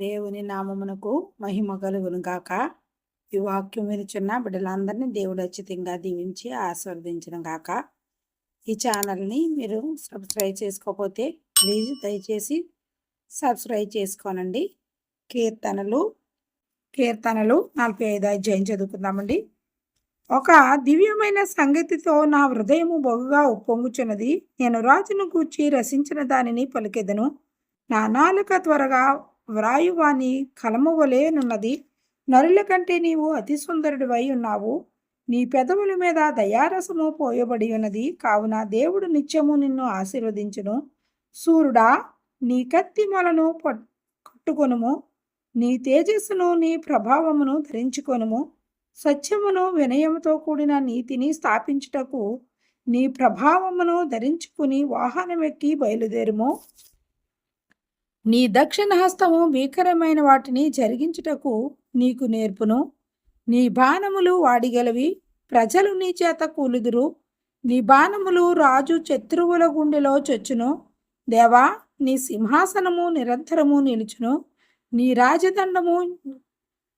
దేవుని నామమునకు మహిమ కలుగును గాక. ఈ వాక్యం వినిచున్న బిడ్డలందరినీ దేవుడు అచ్చితంగా దీవించి ఆస్వాదించడం గాక. ఈ ఛానల్ని మీరు సబ్స్క్రైబ్ చేసుకోకపోతే ప్లీజ్ దయచేసి సబ్స్క్రైబ్ చేసుకోనండి. కీర్తనలు కీర్తనలు నలభై ఐదు అధ్యాయం చదువుకుందామండి. ఒక దివ్యమైన సంగతితో నా హృదయము బొగ్గుగా ఉప్పొంగుచున్నది. నేను రాజును గూర్చి రసించిన దానిని పలికెదను. నా నాలుక త్వరగా వ్రాయువాని కలము వలెనున్నది నరుల కంటే నీవు అతి సుందరుడివై ఉన్నావు. నీ పెదవుల మీద దయారసము పోయబడి ఉన్నది. కావున దేవుడు నిత్యము నిన్ను ఆశీర్వదించును. సూర్యుడా నీ కత్తి మొలను కట్టుకొనుము. నీ తేజస్సును నీ ప్రభావమును ధరించుకొనుము. సత్యమును వినయముతో కూడిన నీతిని స్థాపించుటకు నీ ప్రభావమును ధరించుకుని వాహనమెక్కి బయలుదేరుము. నీ దక్షిణ హస్తము భీకరమైన వాటిని జరిగించుటకు నీకు నేర్పును. నీ బాణములు వాడిగలవి. ప్రజలు నీ చేత కూలుదురు. నీ బాణములు రాజు శత్రువుల గుండెలో చొచ్చును. దేవా నీ సింహాసనము నిరంతరము నిలుచును. నీ రాజదండము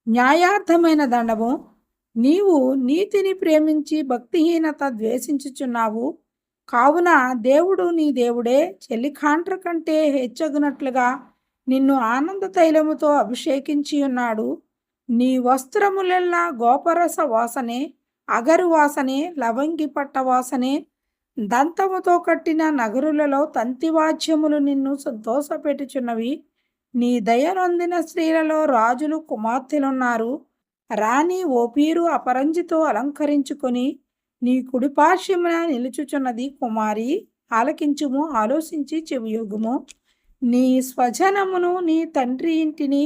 న్యాయార్థమైన దండము. నీవు నీతిని ప్రేమించి భక్తిహీనత ద్వేషించుచున్నావు. కావున దేవుడు నీ దేవుడే చెల్లికాంట్ర కంటే హెచ్చగునట్లుగా నిన్ను ఆనంద తైలముతో అభిషేకించి ఉన్నాడు. నీ వస్త్రములెల్లా గోపరస వాసనే అగరు వాసనే లవంగి పట్ట వాసనే దంతముతో కట్టిన నగరులలో తంతివాద్యములు నిన్ను సంతోషపెట్టుచున్నవి. నీ దయనొందిన స్త్రీలలో రాజులు కుమార్తెలున్నారు. రాణి ఓపీరు అపరంజితో అలంకరించుకొని నీ కుడిపార్శ్వమున నిలుచుచున్నది కుమారి ఆలకించుము ఆలోచించి చెవియోగుము నీ స్వజనమును నీ తండ్రి ఇంటిని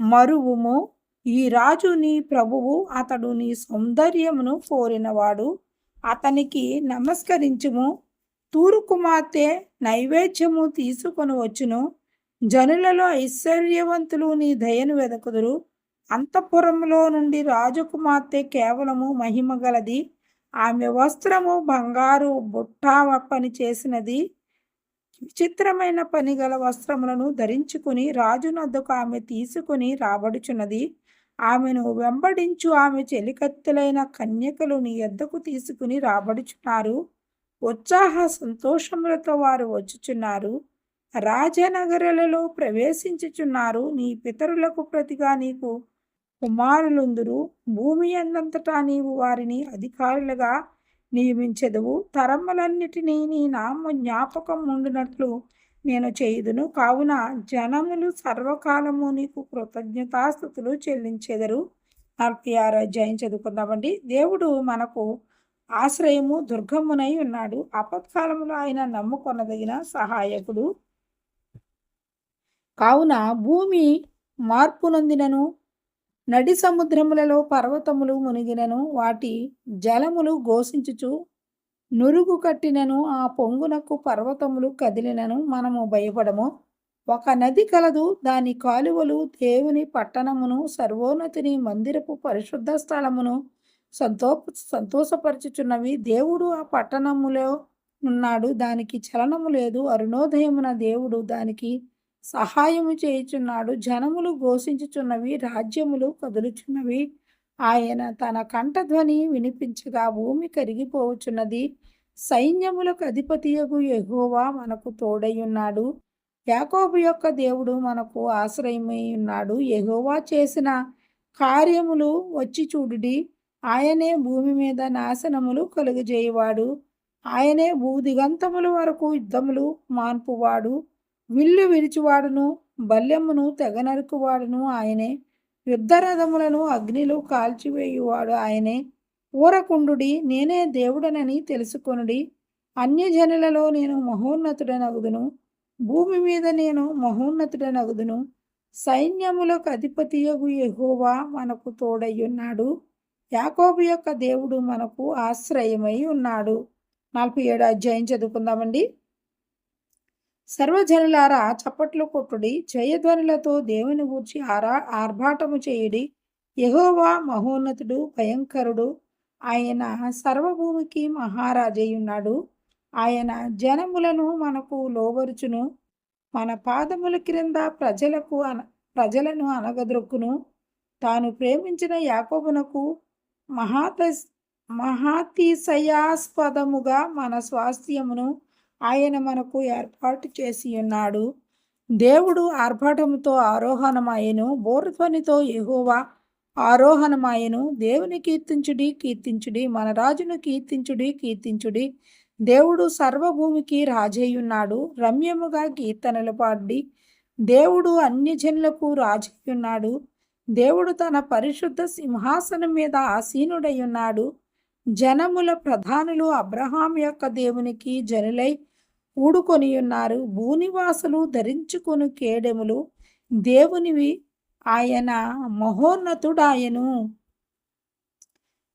మరువుము. ఈ రాజు నీ ప్రభువు అతడు నీ సౌందర్యమును కోరినవాడు. అతనికి నమస్కరించుము. తూరు కుమార్తె నైవేద్యము తీసుకొని వచ్చును జనులలో ఐశ్వర్యవంతులు నీ దయను వెదకుదురు. అంతఃపురంలో నుండి రాజకుమార్తె కేవలము మహిమ గలది. ఆమె వస్త్రము బంగారు బుట్ట పని చేసినది. విచిత్రమైన పని గల వస్త్రములను ధరించుకుని రాజునొద్దకు ఆమె తీసుకుని రాబడుచున్నది. ఆమెను వెంబడించు ఆమె చెలికత్తెలైన కన్యకలు నీ ఎద్దకు తీసుకుని రాబడుచున్నారు. ఉత్సాహ సంతోషములతో వారు వచ్చుచున్నారు. రాజనగరులలో ప్రవేశించుచున్నారు. నీ పితరులకు ప్రతిగా నీకు కుమారులందరూ. భూమి అందంతటా నీవు వారిని అధికారులుగా నియమించదువు. తరములన్నిటినీ నీ నామ జ్ఞాపకం ఉండినట్లు నేను చేయుదును. కావున జనములు సర్వకాలము నీకు కృతజ్ఞతాస్థుతులు చెల్లించెదరు. నలభై ఆరు అధ్యాయం చదువుకుందామండి. దేవుడు మనకు ఆశ్రయము దుర్గమునై ఉన్నాడు. ఆపత్కాలంలో ఆయన నమ్ముకొనదగిన సహాయకుడు. కావున భూమి మార్పు నొందినను నడి సముద్రములలో పర్వతములు మునిగినను వాటి జలములు ఘోషించుచు నురుగు కట్టినను ఆ పొంగునకు పర్వతములు కదిలినను మనము భయపడము. ఒక నది కలదు దాని కాలువలు దేవుని పట్టణమును సర్వోన్నతిని మందిరపు పరిశుద్ధ స్థలమును సంతో సంతోషపరచుచున్నవి. దేవుడు ఆ పట్టణములో ఉన్నాడు దానికి చలనము లేదు. అరుణోదయమున దేవుడు దానికి సహాయము చేయుచున్నాడు. జనములు ఘోషించుచున్నవి రాజ్యములు కదులుచున్నవి. ఆయన తన కంఠధ్వని వినిపించగా భూమి కరిగిపోవచ్చున్నది. సైన్యములకు అధిపతియగు ఎహోవా మనకు తోడయ్యున్నాడు. యాకోబు యొక్క దేవుడు మనకు ఆశ్రయమై ఉన్నాడు ఎగువా చేసిన కార్యములు వచ్చి చూడుడి. ఆయనే భూమి మీద నాశనములు కలుగజేయవాడు. ఆయనే భూదిగంతముల వరకు యుద్ధములు మాన్పువాడు. విల్లు విరిచివాడును బల్యమును తెగనరుకువాడును ఆయనే. యుద్ధరథములను అగ్నిలు కాల్చివేయువాడు ఆయనే. ఊరకుండుడి నేనే దేవుడనని తెలుసుకొనుడి. అన్యజనులలో నేను మహోన్నతుడనగుదును. భూమి మీద నేను మహోన్నతుడనగుదును. సైన్యములకు అధిపతియగు యహోవా మనకు తోడయ్యున్నాడు. యాకోబు యొక్క దేవుడు మనకు ఆశ్రయమై ఉన్నాడు. నలభై ఏడు అధ్యాయం చదువుకుందామండి. సర్వజనులారా చప్పట్లు కొట్టుడి జయధ్వనులతో దేవుని గూర్చి ఆరా ఆర్భాటము చేయుడి. యహోవా మహోన్నతుడు భయంకరుడు. ఆయన సర్వభూమికి మహారాజయ్యున్నాడు. ఆయన జనములను మనకు లోబరుచును. మన పాదముల క్రింద ప్రజలకు అన ప్రజలను అనగదొక్కును. తాను ప్రేమించిన యాకోబునకు మహాత మహాతిశయాస్పదముగా మన స్వాస్థ్యమును ఆయన మనకు ఏర్పాటు చేసి ఉన్నాడు. దేవుడు ఆర్భాటముతో ఆరోహణమాయను బోర్ధ్వనితో ఎహోవా ఆరోహణమాయను. దేవుని కీర్తించుడి కీర్తించుడి మన రాజును కీర్తించుడి కీర్తించుడి. దేవుడు సర్వభూమికి రాజయ్యున్నాడు రమ్యముగా కీర్తనలు పాడి. దేవుడు అన్ని జనులకు రాజయ్యున్నాడు. దేవుడు తన పరిశుద్ధ సింహాసనం మీద ఆసీనుడయ్యున్నాడు. జనముల ప్రధానులు అబ్రహాం యొక్క దేవునికి జనులై కూడుకొని ఉన్నారు. భూనివాసులు ధరించుకొని కేడెములు. దేవునివి ఆయన మహోన్నతుడాయను.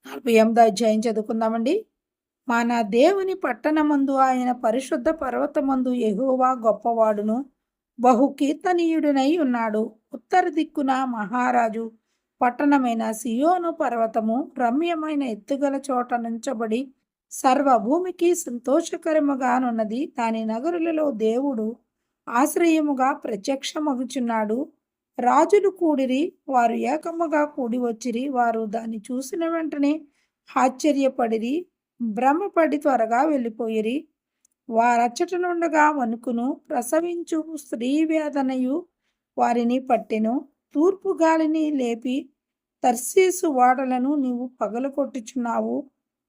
నలభై ఎనిమిది అధ్యాయం చదువుకుందామండి. మన దేవుని పట్టణమందు ఆయన పరిశుద్ధ పర్వతమందు ఎహోవా గొప్పవాడును. బహు కీర్తనీయుడినై ఉన్నాడు. ఉత్తర దిక్కున మహారాజు. పట్టణమైన సియోను పర్వతము రమ్యమైన ఎత్తుగల చోట నుంచబడి సర్వభూమికి సంతోషకరముగానున్నది దాని నగరులలో దేవుడు ఆశ్రయముగా ప్రత్యక్షమగుచున్నాడు. రాజులు కూడిరి వారు ఏకముగా కూడి వచ్చిరి వారు దాన్ని చూసిన వెంటనే ఆశ్చర్యపడిరి భ్రమపడి త్వరగా వెళ్ళిపోయిరి. వారచ్చటనుండగా వణుకును ప్రసవించు స్త్రీ వేదనయు వారిని పట్టెను. తూర్పు గాలిని లేపి తర్సీసు వాడలను నీవు పగలగొట్టుచున్నావు.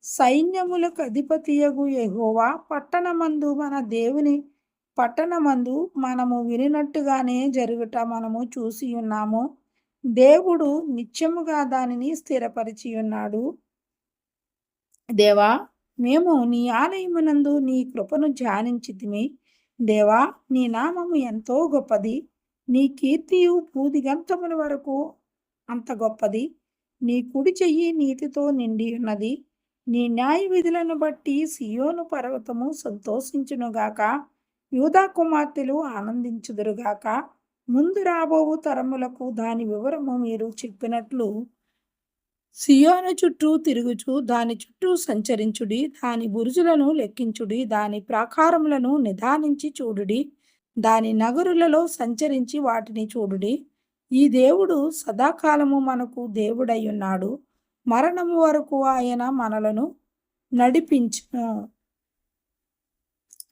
సైన్యములకు అధిపతియగు ఎహోవా పట్టణమందు మన దేవుని పట్టణమందు మనము వినినట్టుగానే జరుగుట మనము చూసి ఉన్నాము. దేవుడు నిత్యముగా దానిని స్థిరపరిచి ఉన్నాడు. దేవా మేము నీ ఆలయమునందు నీ కృపను ధ్యానించితిమి. దేవా నీ నామము ఎంతో గొప్పది. నీ కీర్తియు పూదిగంతముల వరకు అంత గొప్పది. నీ కుడి చెయ్యి నీతితో నిండి ఉన్నది. నీ న్యాయ విధులను బట్టి సియోను పర్వతము సంతోషించునుగాక యూదా కుమార్తెలు ఆనందించుదురుగాక ముందు రాబోవు తరములకు దాని వివరము మీరు చెప్పినట్లు సియోను చుట్టూ తిరుగుచు దాని చుట్టూ సంచరించుడి దాని బురుజులను లెక్కించుడి దాని ప్రాకారములను నిదానించి చూడుడి దాని నగరులలో సంచరించి వాటిని చూడుడి. ఈ దేవుడు సదాకాలము మనకు దేవుడై ఉన్నాడు. మరణము వరకు ఆయన మనలను నడిపించును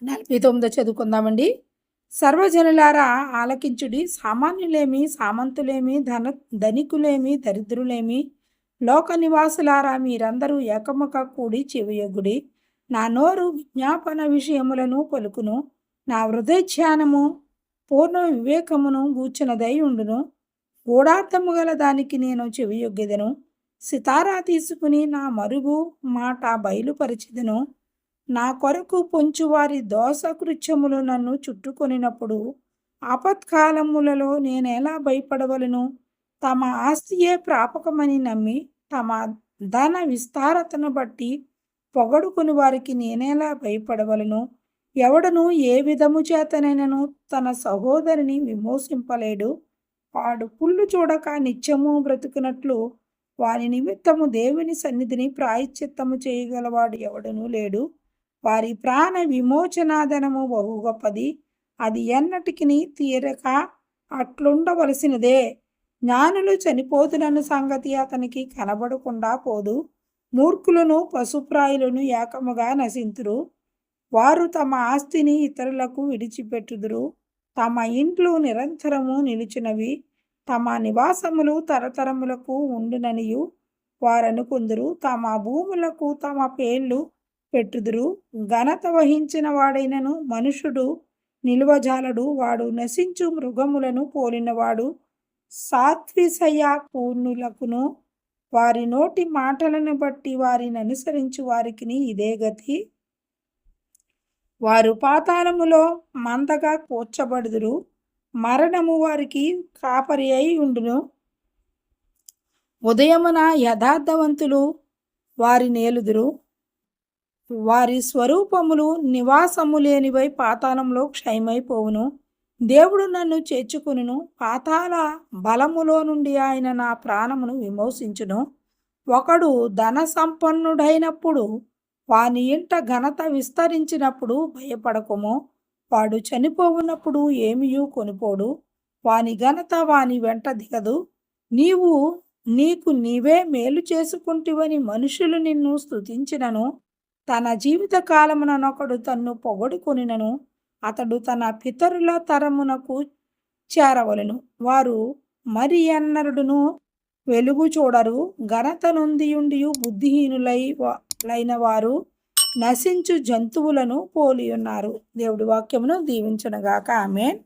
నలభై తొమ్మిదో చదువుకుందామండి. సర్వజనులారా ఆలకించుడి. సామాన్యులేమి సామంతులేమి ధన ధనికులేమి దరిద్రులేమి లోక నివాసులారా మీరందరూ ఏకముఖ కూడి చెవియొగుడి. నా నోరు విజ్ఞాపన విషయములను పలుకును. నా హృదయ ధ్యానము పూర్ణ వివేకమును గూర్చినదై ఉండును. గూఢార్థము గల దానికి నేను చెవియొగ్గెదను. సితారా తీసుకుని నా మరుగు మాట బయలుపరిచెదను. నా కొరకు పొంచువారి దోషకృత్యములు నన్ను చుట్టుకొనినప్పుడు ఆపత్కాలములలో నేనెలా భయపడవలను? తమ ఆస్తియే ప్రాపకమని నమ్మి తమ ధన విస్తారతను బట్టి పొగడుకుని వారికి నేనేలా భయపడవలను? ఎవడను ఏ విధము చేతనైనను తన సహోదరిని విమోసింపలేడు. వాడు పుల్లు చూడక నిత్యము బ్రతుకునట్లు వారి నిమిత్తము దేవుని సన్నిధిని ప్రాయశ్చిత్తము చేయగలవాడు ఎవడనూ లేడు. వారి ప్రాణ విమోచనాదనము బహు గొప్పది. అది ఎన్నటికి తీరక అట్లుండవలసినదే. జ్ఞానులు చనిపోతున్న సంగతి అతనికి కనబడకుండా పోదు. మూర్ఖులను పశుప్రాయులను ఏకముగా నశింతురు. వారు తమ ఆస్తిని ఇతరులకు విడిచిపెట్టుదురు. తమ ఇంట్లు నిరంతరము నిలిచినవి. తమ నివాసములు తరతరములకు ఉండుననియు. వారనుకుందురు తమ భూములకు తమ పేర్లు పెట్టుదురు. ఘనత వహించిన వాడైనను మనుషుడు నిలువజాలడు. వాడు నశించు మృగములను పోలినవాడు. సాత్విసయ పూర్ణులకును వారి నోటి మాటలను బట్టి వారిని అనుసరించు వారికి ఇదే గతి. వారు పాతాళములో మందగా కూర్చబడుదురు. మరణము వారికి కాపరి అయి ఉండును. ఉదయమున యథార్థవంతులు వారి నేలుదురు. వారి స్వరూపములు నివాసము లేనివై పాతాళంలో క్షయమైపోవును దేవుడు నన్ను చేర్చుకును పాతాల బలములో నుండి ఆయన నా ప్రాణమును విమోచించును ఒకడు ధన సంపన్నుడైనప్పుడు వాని ఇంట ఘనత విస్తరించినప్పుడు భయపడకుము. వాడు చనిపోవున్నప్పుడు ఏమియూ కొనిపోడు. వాని ఘనత వాని వెంట దిగదు. నీవు నీకు నీవే మేలు చేసుకుంటివని మనుషులు నిన్ను స్తుతించినను. తన జీవిత కాలముననొకడు తన్ను పొగడుకొనినను. అతడు తన పితరుల తరమునకు చేరవలెను. వారు మరి అన్నరుడును వెలుగు చూడరు ఘనత నొందియుండియు బుద్ధిహీనులై లైన వారు నశించు జంతువులను పోలి ఉన్నారు దేవుడి వాక్యమును దీవించునుగాక. ఆమెన్.